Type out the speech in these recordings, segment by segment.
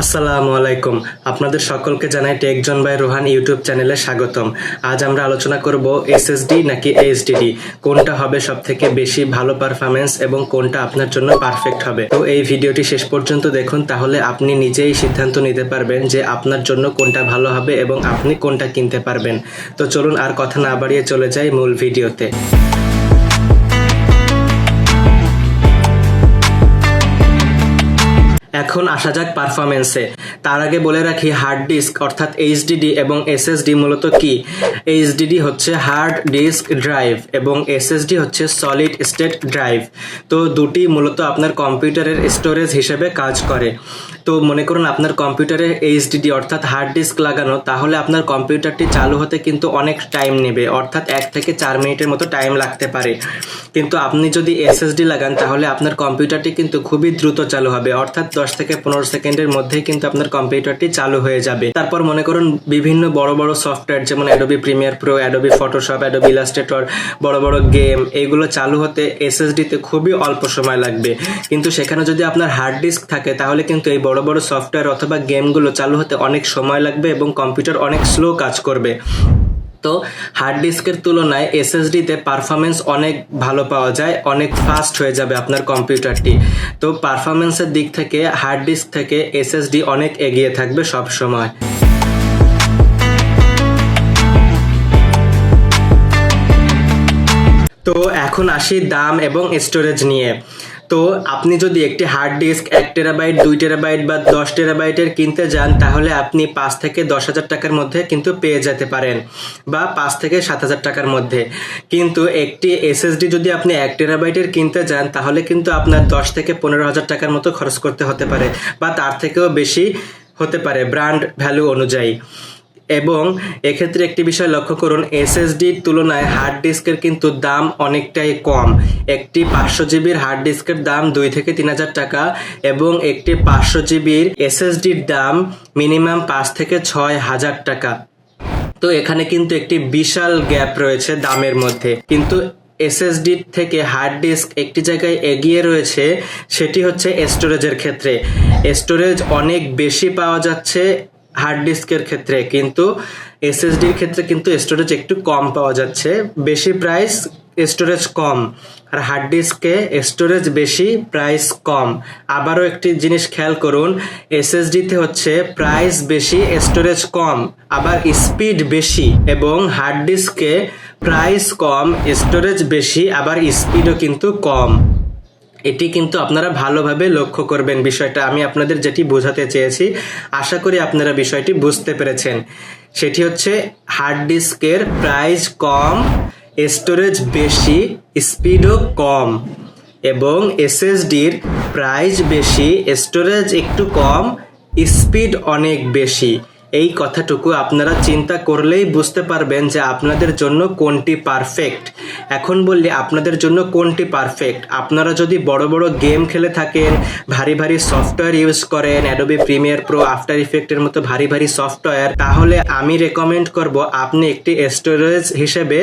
আসসালামু আলাইকুম। আপনাদের সকলকে জানাই টেকজন বাই রোহান ইউটিউব চ্যানেলে স্বাগতম। আজ আমরা আলোচনা করব এসএসডি নাকি এইচডিডি কোনটা হবে সব থেকে বেশি ভালো পারফরমেন্স এবং কোনটা আপনার জন্য পারফেক্ট হবে? তো এই ভিডিওটি শেষ পর্যন্ত দেখুন, তাহলে আপনি নিজেই সিদ্ধান্ত নিতে পারবেন যে আপনার জন্য কোনটা ভালো হবে এবং আপনি কোনটা কিনতে পারবেন। তো চলুন আর কথা না বাড়িয়ে চলে যাই মূল ভিডিওতে। এখন আসা যাক পারফরমেন্সে তার আগে বলে রাখি হার্ড ডিস্ক অর্থাৎ এইচডিডি এবং এসএসডি মূলত কি? এইচডিডি হচ্ছে হার্ড ডিস্ক ড্রাইভ এবং এসএসডি হচ্ছে সলিড স্টেট ড্রাইভ তো দুটি মূলত আপনার কম্পিউটারের স্টোরেজ হিসেবে কাজ করে। তো মনে করুন আপনার কম্পিউটারে এইচডিডি অর্থাৎ হার্ড ডিস্ক লাগানো, তাহলে আপনার কম্পিউটারটি চালু হতে কিন্তু অনেক টাইম নেবে, অর্থাৎ এক থেকে চার মিনিটের মতো টাইম লাগতে পারে। কিন্তু আপনি যদি এসএসডি লাগান, তাহলে আপনার কম্পিউটারটি কিন্তু খুবই দ্রুত চালু হবে, অর্থাৎ দশ থেকে পনেরো সেকেন্ডের মধ্যেই কিন্তু আপনার কম্পিউটারটি চালু হয়ে যাবে। তারপর মনে করুন বিভিন্ন বড় বড় সফটওয়্যার যেমন Adobe Premiere Pro Adobe Photoshop Adobe Illustrator বড় বড় গেম এগুলো চালু হতে এসএসডিতে খুবই অল্প সময় লাগবে। কিন্তু সেখানে যদি আপনার হার্ড ডিস্ক থাকে, তাহলে কিন্তু এই বড় বড় সফটওয়্যার অথবা গেমগুলো চালু হতে অনেক সময় লাগবে এবং কম্পিউটার অনেক স্লো কাজ করবে। তো হার্ড ডিস্কের তুলনায় এসএসডিতে পারফরমেন্স অনেক ভালো পাওয়া যায়, অনেক ফাস্ট হয়ে যাবে আপনার কম্পিউটারটি তো পারফরমেন্সের দিক থেকে হার্ড ডিস্ক থেকে এসএসডি অনেক এগিয়ে থাকবে সব সময় তো এখন আসি দাম এবং স্টোরেজ নিয়ে। তো আপনি যদি একটি হার্ড ডিস্ক এক টেরাবাইট দুই টেরাবাইট বা দশ টেরাবাইটের কিনতে যান, তাহলে আপনি পাঁচ থেকে দশ হাজার টাকার মধ্যে কিন্তু পেয়ে যেতে পারেন বা পাঁচ থেকে সাত হাজার টাকার মধ্যে। কিন্তু একটি এসএসডি যদি আপনি এক টেরাবাইটের কিনতে যান, তাহলে কিন্তু আপনার দশ থেকে পনেরো হাজার টাকার মতো খরচ করতে হতে পারে বা তার থেকেও বেশি হতে পারে ব্র্যান্ড ভ্যালু অনুযায়ী। এবং এক্ষেত্রে একটি বিষয় লক্ষ্য করুন এসএসডির তুলনায় হার্ড ডিস্কের কিন্তু দাম অনেকটাই কম। একটি পাঁচশো জিবির হার্ড ডিস্কের দাম দুই থেকে তিন হাজার টাকা এবং একটি পাঁচশো জিবির এসএসডির দাম মিনিমাম পাঁচ থেকে ছয় হাজার টাকা। তো এখানে কিন্তু একটি বিশাল গ্যাপ রয়েছে দামের মধ্যে। কিন্তু এসএসডি থেকে হার্ড ডিস্ক একটি জায়গায় এগিয়ে রয়েছে, সেটি হচ্ছে স্টোরেজের ক্ষেত্রে। স্টোরেজ অনেক বেশি পাওয়া যাচ্ছে হার্ড ডিস্কের ক্ষেত্রে, কিন্তু এসএসডির ক্ষেত্রে কিন্তু স্টোরেজ একটু কম পাওয়া যাচ্ছে। বেশি প্রাইস স্টোরেজ কম, আর হার্ড ডিস্কে স্টোরেজ বেশি প্রাইস কম। আবারও একটি জিনিস খেয়াল করুন এসএসডিতে হচ্ছে প্রাইস বেশি স্টোরেজ কম, আবার স্পিড বেশি, এবং হার্ড ডিস্কে প্রাইস কম স্টোরেজ বেশি, আবার স্পিডও কিন্তু কম। এটি কিন্তু আপনারা ভালোভাবে লক্ষ্য করবেন বিষয়টা। আমি আপনাদের যেটি বোঝাতে চেয়েছি, আশা করি আপনারা বিষয়টি বুঝতে পেরেছেন। সেটি হচ্ছে হার্ড ডিস্কের প্রাইস কম স্টোরেজ বেশি স্পিডও কম। এবং এসএসডির প্রাইস বেশি স্টোরেজ একটু কম স্পিড অনেক বেশি। এই কথাটুকু আপনারা চিন্তা করলেই বুঝতে পারবেন যে আপনাদের জন্য কোনটি পারফেক্ট এখন বললে, আপনাদের জন্য কোনটি পারফেক্ট আপনারা যদি বড় বড় গেম খেলে থাকেন, ভারী ভারী সফটওয়্যার ইউজ করেন অ্যাডোবি প্রিমিয়ার প্রো আফটার ইফেক্টের মতো ভারী ভারী সফটওয়্যার তাহলে আমি রেকমেন্ড করব আপনি একটি স্টোরেজ হিসেবে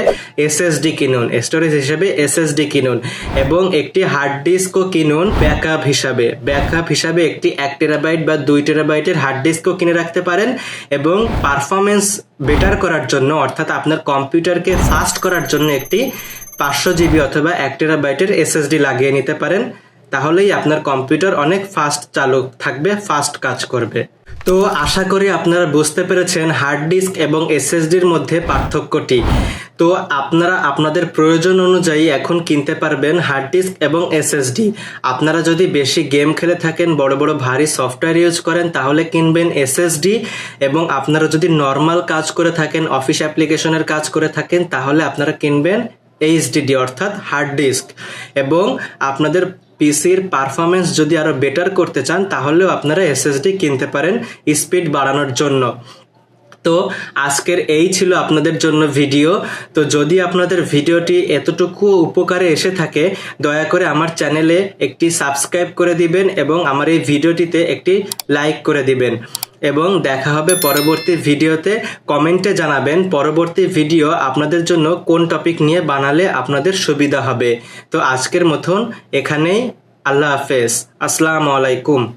এসএসডি কিনুন স্টোরেজ হিসেবে এসএসডি কিনুন এবং একটি হার্ড ডিস্কও কিনুন ব্যাকআপ হিসাবে। ব্যাকআপ হিসাবে একটি এক টেরাবাইট বা দুই টেরাবাইটের হার্ড ডিস্কও কিনে রাখতে পারেন। এবং পারফরমেন্স বেটার করার জন্য, অর্থাৎ আপনার কম্পিউটারকে ফাস্ট করার জন্য একটি পাঁচশো জিবি অথবা এক টেরাবাইটের এসএসডি লাগিয়ে নিতে পারেন, তাহলেই আপনার কম্পিউটার অনেক ফাস্ট চালু থাকবে ফাস্ট কাজ করবে। তো আশা করি আপনারা বুঝতে পেরেছেন হার্ড ডিস্ক এবং এসএসডির মধ্যে পার্থক্যটি। তো আপনারা আপনাদের প্রয়োজন অনুযায়ী এখন কিনতে পারবেন হার্ড ডিস্ক এবং এসএসডি আপনারা যদি বেশি গেম খেলে থাকেন, বড় বড় ভারী সফটওয়্যার ইউজ করেন, তাহলে কিনবেন এসএসডি এবং আপনারা যদি নর্মাল কাজ করে থাকেন অফিস অ্যাপ্লিকেশনের কাজ করে থাকেন, তাহলে আপনারা কিনবেন এইচডিডি অর্থাৎ হার্ড ডিস্ক এবং আপনাদের পিসির পারফরমেন্স যদি আরও বেটার করতে চান, তাহলেও আপনারা এসএসডি কিনতে পারেন স্পিড বাড়ানোর জন্য। তো আজকের এই ছিল আপনাদের জন্য ভিডিও। তো যদি আপনাদের ভিডিওটি এতটুকু উপকারে এসে থাকে, দয়া করে আমার চ্যানেলে একটি সাবস্ক্রাইব করে দিবেন এবং আমার এই ভিডিওটিতে একটি লাইক করে দিবেন। এবং দেখা হবে পরবর্তী ভিডিওতে। কমেন্টে জানাবেন পরবর্তী ভিডিও আপনাদের জন্য কোন টপিক নিয়ে বানালে আপনাদের সুবিধা হবে। তো আজকের মতন এখানেই। আল্লাহ হাফেজ। আসসালামু আলাইকুম।